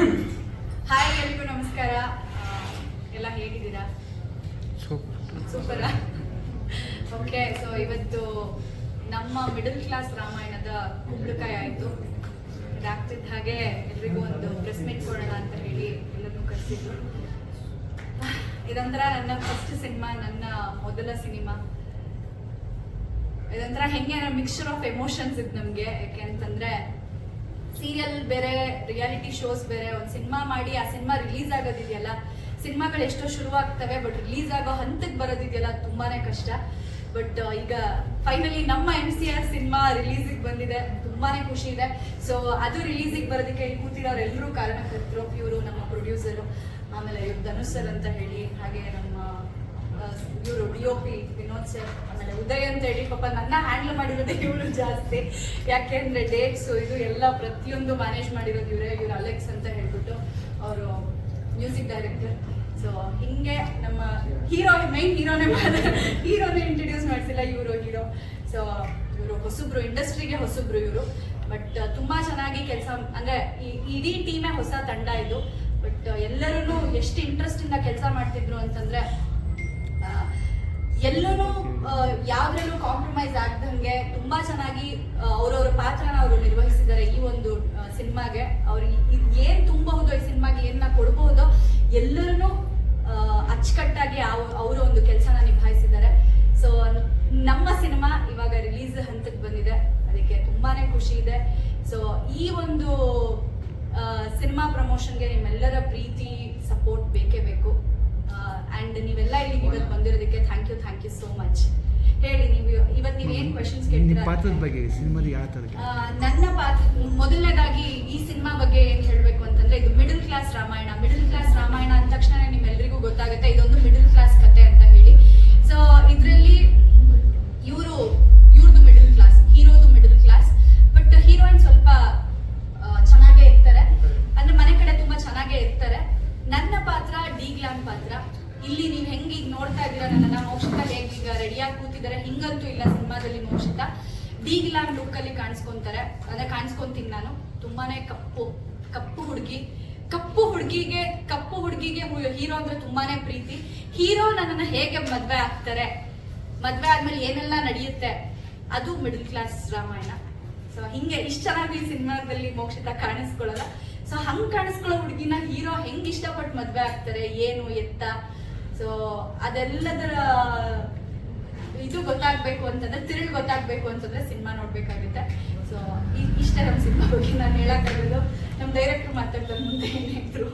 Hi ಎಲ್ರಿಗೂ ನಮಸ್ಕಾರ. ಎಲ್ಲ ಹೇಗಿದ್ದೀರಾ? ಸೂಪರ. ಓಕೆ ಸೊ ಇವತ್ತು ನಮ್ಮ ಮಿಡಲ್ ಕ್ಲಾಸ್ ರಾಮಾಯಣದ ಕುಂಬಳಕಾಯಿ ಆಯಿತು. ಇದಾಗ್ತಿದ್ದ ಹಾಗೆ ಎಲ್ರಿಗೂ ಒಂದು ಪ್ರೆಸ್ ಮೀಟ್ ಕೊಡೋಣ ಅಂತ ಹೇಳಿ ಎಲ್ಲರನ್ನೂ ಕರೆಸಿದ್ರು ಇದೊಂಥರ ನನ್ನ ಫಸ್ಟ್ ಸಿನಿಮಾ ನನ್ನ ಮೊದಲ ಸಿನಿಮಾ ಇದೊಂಥರ ಹೆಂಗೆ ಮಿಕ್ಸ್ಚರ್ ಆಫ್ ಎಮೋಷನ್ಸ್ ಇತ್ತು ನಮಗೆ. ಯಾಕೆ ಅಂತಂದ್ರೆ ಸೀರಿಯಲ್ ಬೇರೆ ರಿಯಾಲಿಟಿ ಶೋಸ್ ಬೇರೆ ಒಂದು ಸಿನಿಮಾ ಮಾಡಿ ಆ ಸಿನಿಮಾ ರಿಲೀಸ್ ಆಗೋದಿದೆಯಲ್ಲ ಸಿನಿಮಾಗಳು ಎಷ್ಟೋ ಶುರುವಾಗ್ತವೆ ಬಟ್ ರಿಲೀಸ್ ಆಗೋ ಹಂತಕ್ಕೆ ಬರೋದಿದೆಯಲ್ಲ ತುಂಬಾನೇ ಕಷ್ಟ. ಬಟ್ ಈಗ ಫೈನಲಿ ನಮ್ಮ ಎಂ ಸಿ ಆರ್ ಸಿನಿಮಾ ರಿಲೀಸಿಗೆ ಬಂದಿದೆ, ತುಂಬಾನೇ ಖುಷಿ ಇದೆ. ಸೊ ಅದು ರಿಲೀಸಿಗೆ ಬರೋದಕ್ಕೆ ಇಲ್ಲಿ ಕೂತಿರೋರು ಎಲ್ಲರೂ ಕಾರಣಕರ್ತರು, ಇವರು ನಮ್ಮ ಪ್ರೊಡ್ಯೂಸರು ಆಮೇಲೆ ಧನುಷ್ ಸರ್ ಅಂತ ಹೇಳಿ, ಹಾಗೆ ನಮ್ಮ ಇವರು D O P Vinod sir ಆಮೇಲೆ ಉದಯ್ ಅಂತ ಹೇಳಿ ಪಾಪ ನನ್ನ ಹ್ಯಾಂಡಲ್ ಮಾಡಿರೋದೇ ಇವರು ಜಾಸ್ತಿ. ಯಾಕೆಂದ್ರೆ ಡೇಟ್ಸ್ ಇದು ಎಲ್ಲ ಪ್ರತಿಯೊಂದು ಮ್ಯಾನೇಜ್ ಮಾಡಿರೋದು ಇವರೇ, ಇವ್ರು ಅಲೆಕ್ಸ್ ಅಂತ ಹೇಳ್ಬಿಟ್ಟು ಅವರು ಮ್ಯೂಸಿಕ್ ಡೈರೆಕ್ಟರ್ ಸೊ ಹಿಂಗೆ ನಮ್ಮ ಹೀರೋ ಮೈನ್ ಹೀರೋನೇ ಹೀರೋನೇ ಇಂಟ್ರಡ್ಯೂಸ್ ಮಾಡಿಸಿಲ್ಲ ಇವರು ಹೀರೋ ಸೊ ಇವರು ಹೊಸಬ್ರು ಇಂಡಸ್ಟ್ರಿಗೆ ಹೊಸಬ್ರು ಇವರು. ಬಟ್ ತುಂಬಾ ಚೆನ್ನಾಗಿ ಕೆಲಸ, ಅಂದ್ರೆ ಇಡೀ ಟೀಮೇ ಹೊಸ ತಂಡ ಇದು. ಬಟ್ ಎಲ್ಲರೂ ಎಷ್ಟು ಇಂಟ್ರೆಸ್ಟ್ ಇಂದ ಕೆಲಸ ಮಾಡ್ತಿದ್ರು ಅಂತಂದ್ರೆ ಎಲ್ಲರೂ ಯಾವ್ದ್ರಲ್ಲೂ ಕಾಂಪ್ರಮೈಸ್ ಆಗ್ದಂಗೆ ತುಂಬಾ ಚೆನ್ನಾಗಿ ಅವ್ರವ್ರ ಪಾತ್ರನ ಅವರು ನಿರ್ವಹಿಸಿದ್ದಾರೆ ಈ ಒಂದು ಸಿನಿಮಾಗೆ. ಅವ್ರಿಗೆ ಏನ್ ತುಂಬಬಹುದೋ ಈ ಸಿನಿಮಾಗೆ ಏನ ಕೊಡಬಹುದು ಎಲ್ಲರೂ ಅಚ್ಚುಕಟ್ಟಾಗಿ ಅವರ ಒಂದು ಕೆಲಸನ ನಿಭಾಯಿಸಿದ್ದಾರೆ. ಸೊ ನಮ್ಮ ಸಿನಿಮಾ ಇವಾಗ ರಿಲೀಸ್ ಹಂತಕ್ಕೆ ಬಂದಿದೆ. ಅದಕ್ಕೆ ತುಂಬಾನೇ ಖುಷಿ ಇದೆ. ಸೊ ಈ ಒಂದು ಸಿನಿಮಾ ಪ್ರಮೋಷನ್ಗೆ ನಿಮ್ಮೆಲ್ಲರ ಪ್ರೀತಿ ಸಪೋರ್ಟ್ ಬೇಕೇ ಬೇಕು. You thank you so much ಹೇಳಿ ನೀವು ಇವತ್ತು ನೀವು ಏನು ಕ್ವೆಶನ್ಸ್ ಕೇಳ್ತೀರಾ? ಪಾತ್ರದ ಬಗ್ಗೆ ಸಿನಿಮಾದ ಯಾವ ಥರ ನನ್ನ ಪಾತ್ರ ಮೊದಲನೇದಾಗಿ ಈ ಸಿನಿಮಾ ಬಗ್ಗೆ ಏನ್ ಹೇಳ್ಬೇಕು ಅಂತಂದ್ರೆ ಇದು middle class Ramayana. Middle class Ramayana ಅಂದ ತಕ್ಷಣ ನಿಮ್ಮೆಲ್ಲರಿಗೂ ಗೊತ್ತಾಗುತ್ತೆ ಇದೊಂದು ಮಿಡಲ್ ಕ್ಲಾಸ್ ಕತೆ ಅಂತ ಹೇಳಿ. ಸೊ ಇದರಲ್ಲಿ ಇವರು ಇವ್ರದ್ದು ಮಿಡಲ್ ಕ್ಲಾಸ್ ಹೀರೋದು ಮಿಡಲ್ ಕ್ಲಾಸ್ ಬಟ್ ಹೀರೋಯಿನ್ ಸ್ವಲ್ಪ ಚೆನ್ನಾಗೇ ಇರ್ತಾರೆ. ಅಂದ್ರೆ ಮನೆ ಕಡೆ ತುಂಬಾ ಚೆನ್ನಾಗೇ ಇರ್ತಾರೆ. ನನ್ನ ಪಾತ್ರ ಡಿ ಗ್ಲಾಮ್ ಪಾತ್ರ. ಇಲ್ಲಿ ನೀವು ಹೆಂಗ್ ಈಗ ನೋಡ್ತಾ ಇದ್ದೀರಾ? ನನ್ನ ಮೋಕ್ಷಿತ ಹೇಗೀಗ ರೆಡಿಯಾಗಿ ಕೂತಿದ್ದಾರೆ? ಹಿಂಗಂತೂ ಇಲ್ಲ ಸಿನಿಮಾದಲ್ಲಿ ಮೋಕ್ಷಿತ. ಡಿ ಗ್ಲಾಮ್ ಲುಕ್ ಅಲ್ಲಿ ಕಾಣಿಸ್ಕೊಂತಾರೆ. ಅದೇ ಕಾಣಿಸ್ಕೊಂತೀನಿ ನಾನು. ತುಂಬಾನೇ ಕಪ್ಪು ಕಪ್ಪು ಹುಡುಗಿ. ಕಪ್ಪು ಹುಡುಗಿಗೆ ಕಪ್ಪು ಹುಡುಗಿಗೆ ಹೀರೋ ಅಂದ್ರೆ ತುಂಬಾನೇ ಪ್ರೀತಿ. ಹೀರೋ ನನ್ನನ್ನ ಹೇಗೆ ಮದ್ವೆ ಆಗ್ತಾರೆ? ಮದ್ವೆ ಆದ್ಮೇಲೆ ಏನೆಲ್ಲ ನಡೆಯುತ್ತೆ? ಅದು ಮಿಡಲ್ ಕ್ಲಾಸ್ ರಾಮಾಯಣ. ಸೊ ಹಿಂಗೆ ಇಷ್ಟ ಚೆನ್ನಾಗಿ ಸಿನಿಮಾದಲ್ಲಿ ಮೋಕ್ಷಿತ ಕಾಣಿಸ್ಕೊಳ್ಳಲ್ಲ. ಸೊ ಹಂಗ್ ಕಾಣಿಸ್ಕೊಳ್ಳೋ ಹುಡುಗಿನ ಹೀರೋ ಹೆಂಗ್ ಇಷ್ಟಪಟ್ಟು ಮದ್ವೆ ಆಗ್ತಾರೆ? ಏನು, ಎತ್ತ? ಸೊ ಅದೆಲ್ಲದರ ಇದು ಗೊತ್ತಾಗ್ಬೇಕು ಅಂತಂದ್ರೆ ತಿರುಳು ಗೊತ್ತಾಗ್ಬೇಕು ಅಂತಂದ್ರೆ ಸಿನಿಮಾ ನೋಡ್ಬೇಕಾಗುತ್ತೆ. ಸೊ ಇಷ್ಟ ನಮ್ಮ ಸಿನಿಮಾ ಬಗ್ಗೆ ನಾನು ಹೇಳಕ್ಕಾಗೋದು ನಮ್ಮ ಡೈರೆಕ್ಟರ್ ಮಾತಾಡ್ತಾರೆ ಮುಂದೆ ಏನಾದ್ರು.